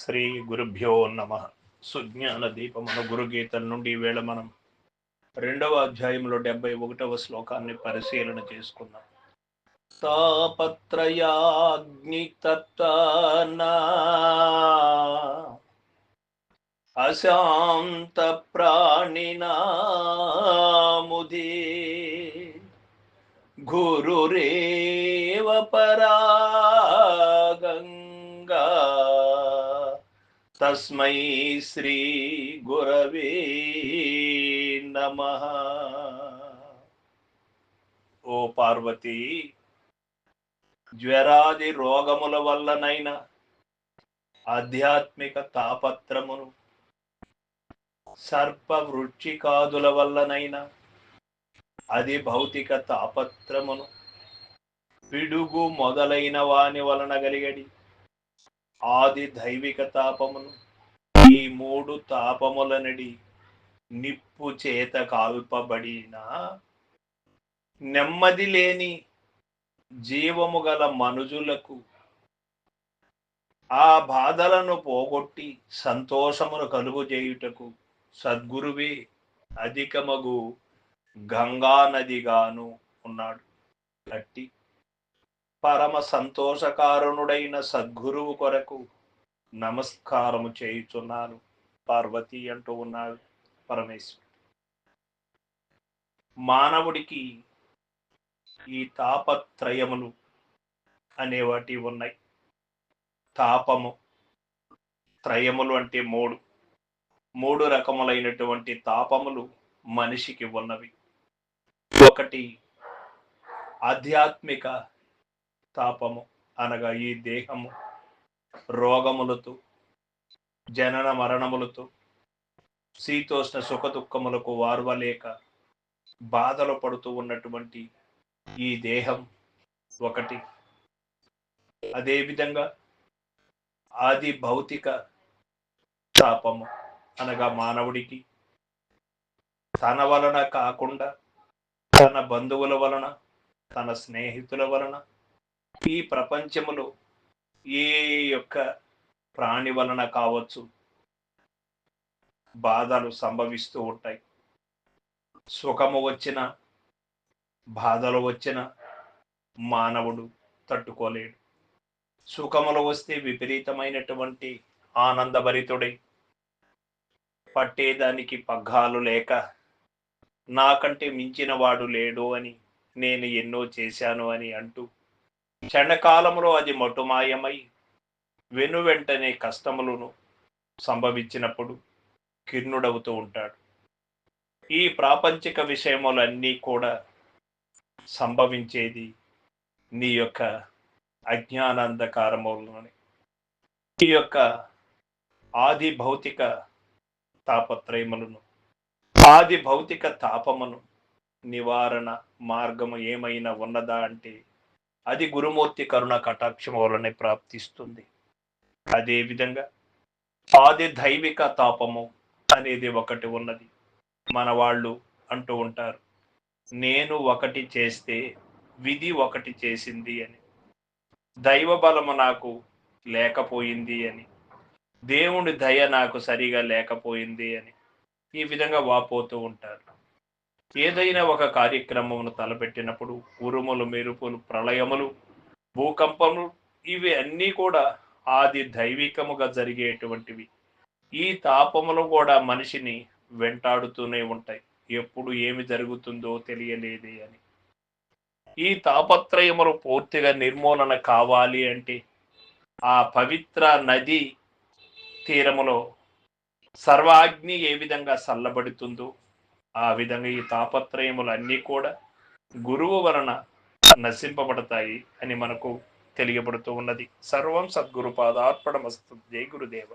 శ్రీ గురుభ్యో నమ. సుజ్ఞాన దీపమున గురుగీతల నుండి వేళ మనం రెండవ అధ్యాయంలో డెబ్బై ఒకటవ శ్లోకాన్ని పరిశీలన చేసుకుందాం. తాపత్రయాగ్ని తత్తానా అశాంత ప్రాణినాముదే గురురేవ పరా తస్మై శ్రీ గురవే నమ. ఓ పార్వతి జ్వరాది రోగముల వల్లనైనా ఆధ్యాత్మిక తాపత్రమును సర్ప వృక్షికాదుల వల్లనైనా అది భౌతిక తాపత్రమును పిడుగు మొదలైన వాని వలన కలిగడి ఆది దైవిక తాపమును ఈ మూడు తాపములనడి నిప్పు చేత కాల్పబడిన నెమ్మది లేని జీవము గల మనుజులకు ఆ బాధలను పోగొట్టి సంతోషమును కలుగు చేయుటకు సద్గురువే అధికమగు గంగా నదిగాను ఉన్నాడు. గట్టి పరమ సంతోషకారుణుడైన సద్గురువు కొరకు నమస్కారము చేయుచున్నాను. పార్వతి అంటూ ఉన్నాడు పరమేశ్వరుడు. మానవుడికి ఈ తాపత్రయములు అనేవాటి ఉన్నాయి. తాపము త్రయములు అంటే మూడు. మూడు రకములైనటువంటి తాపములు మనిషికి ఉన్నవి. ఒకటి ఆధ్యాత్మిక తాపము అనగా ఈ దేహము రోగములతో జనన మరణములతో శీతోష్ణ సుఖ దుఃఖములకు వార్వలేక బాధలు పడుతూ ఉన్నటువంటి ఈ దేహం ఒకటి. అదేవిధంగా ఆది భౌతిక తాపము అనగా మానవుడికి తన వలన కాకుండా తన బంధువుల వలన తన స్నేహితుల వలన ఈ ప్రపంచములో ఏ యొక్క ప్రాణి వలన కావచ్చు? బాధలు సంభవిస్తూ ఉంటాయి. సుఖము వచ్చిన బాధలు వచ్చిన మానవుడు తట్టుకోలేడు. సుఖములు వస్తే విపరీతమైనటువంటి ఆనందభరితుడై పట్టేదానికి పగ్గాలు లేక నాకంటే మించిన వాడు లేడు అని నేను ఎన్నో చేశాను అని అంటూ క్షణకాలంలో అది మటుమాయమై వెను వెంటనే కష్టములను సంభవించినప్పుడు కిర్ణుడవుతూ ఉంటాడు. ఈ ప్రాపంచిక విషయములన్నీ కూడా సంభవించేది నీ యొక్క అజ్ఞానాంధకారములని ఈ యొక్క ఆది భౌతిక తాపత్రయములను ఆది భౌతిక తాపమును నివారణ మార్గము ఏమైనా ఉన్నదా అంటే అది గురుమూర్తి కరుణ కటాక్షం వలనే ప్రాప్తిస్తుంది. అదే విధంగా ఆది దైవిక తాపము అనేది ఒకటి ఉన్నది. మన వాళ్ళు అంటూ ఉంటారు నేను ఒకటి చేస్తే విధి ఒకటి చేసింది అని. దైవ బలము నాకు లేకపోయింది అని. దేవుడి దయ నాకు సరిగా లేకపోయింది అని. ఈ విధంగా వాపోతూ ఉంటారు. ఏదైనా ఒక కార్యక్రమమును తలపెట్టినప్పుడు ఉరుములు మెరుపులు ప్రళయములు భూకంపములు ఇవి అన్నీ కూడా ఆది దైవికముగా జరిగేటువంటివి. ఈ తాపములు కూడా మనిషిని వెంటాడుతూనే ఉంటాయి. ఎప్పుడు ఏమి జరుగుతుందో తెలియలేదే అని. ఈ తాపత్రయములు పూర్తిగా నిర్మూలన కావాలి అంటే ఆ పవిత్ర నది తీరములో సర్వాగ్ని ఏ విధంగా చల్లబడుతుందో ఆ విధంగా ఈ తాపత్రయములన్నీ కూడా గురువు వలన నశింపబడతాయి అని మనకు తెలియబడుతూ ఉన్నది. సర్వం సద్గురు పాదార్పణమస్తు. జై గురుదేవ.